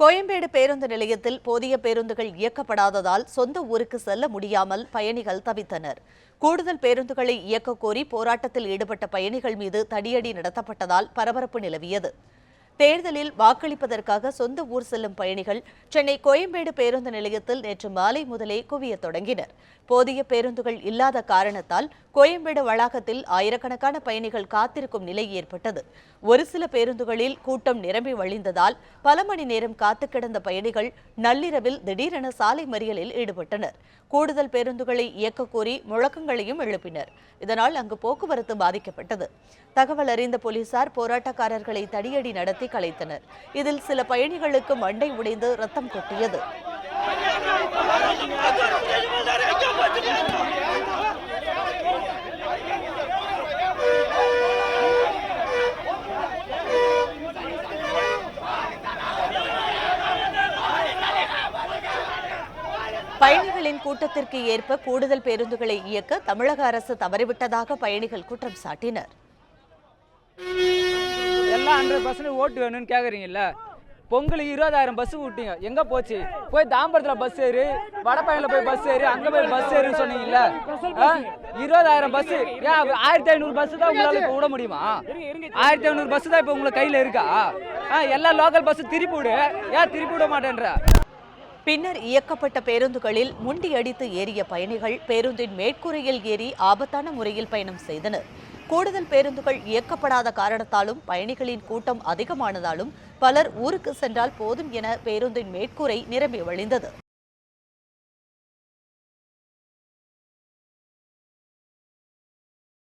கோயம்பேடு பேருந்து நிலையத்தில் போதிய பேருந்துகள் இயக்கப்படாததால் சொந்த ஊருக்கு செல்ல முடியாமல் பயணிகள் தவித்தனர். கூடுதல் பேருந்துகளை இயக்கக் கோரி போராட்டத்தில் ஈடுபட்ட பயணிகள் மீது தடியடி நடத்தப்பட்டதால் பரபரப்பு நிலவியது. தேர்தலில் வாக்களிப்பதற்காக சொந்த ஊர் செல்லும் பயணிகள் சென்னை கோயம்பேடு பேருந்து நிலையத்தில் நேற்று மாலை முதலே குவிய தொடங்கினர். போதிய பேருந்துகள் இல்லாத காரணத்தால் கோயம்பேடு வளாகத்தில் ஆயிரக்கணக்கான பயணிகள் காத்திருக்கும் நிலை ஏற்பட்டது. ஒரு சில பேருந்துகளில் கூட்டம் நிரம்பி வழிந்ததால் பல மணி நேரம் காத்து கிடந்த பயணிகள் நள்ளிரவில் திடீரென சாலை மறியலில் ஈடுபட்டனர். கூடுதல் பேருந்துகளை இயக்கக்கோரி முழக்கங்களையும் எழுப்பினர். இதனால் அங்கு போக்குவரத்து பாதிக்கப்பட்டது. தகவல் அறிந்த போலீசார் போராட்டக்காரர்களை தடியடி நடத்தி கலைத்தனர் இதில் சில பயணிகளுக்கு மண்டை உடைந்து ரத்தம் கொட்டியது. பயணிகளின் கூட்டத்திற்கு ஏற்ப கூடுதல் பேருந்துகளை இயக்க தமிழக அரசு தவறிவிட்டதாக பயணிகள் குற்றம் சாட்டினர். எல்லாம் ஹண்ட்ரட் பர்சன்ட் ஓட்டு வேணும்னு கேட்குறீங்கல்ல பொங்கலுக்கு இருபதாயிரம் பஸ் விட்டீங்க. எங்கே போச்சு? போய் தாம்பரத்தில் பஸ் ஏறு வடபழனியில் போய் பஸ் ஏறு அங்கே போய் பஸ் ஏறுன்னு சொன்னீங்கல்ல? இருபதாயிரம் பஸ் ஏன் ஆயிரத்தி ஐநூறு பஸ் தான் உங்களால் இப்போ விட முடியுமா? ஆயிரத்தி ஐநூறு பஸ் தான் இப்போ உங்களை கையில் இருக்கா? ஆ எல்லா லோக்கல் பஸ்ஸும் திருப்பி விடு. ஏன் திருப்பி விட மாட்டேன்ற? பின்னர் இயக்கப்பட்ட பேருந்துகளில் முண்டியடித்து ஏறிய பயணிகள் பேருந்தின் மேற்கூரையில் ஏறி ஆபத்தான முறையில் பயணம் செய்தனர். கூடுதல் பேருந்துகள் இயக்கப்படாத காரணத்தாலும் பயணிகளின் கூட்டம் அதிகமானதாலும் பலர் ஊருக்கு சென்றால் போதும் என பேருந்தின் மேற்கூரை நிரம்பி வழிந்தது.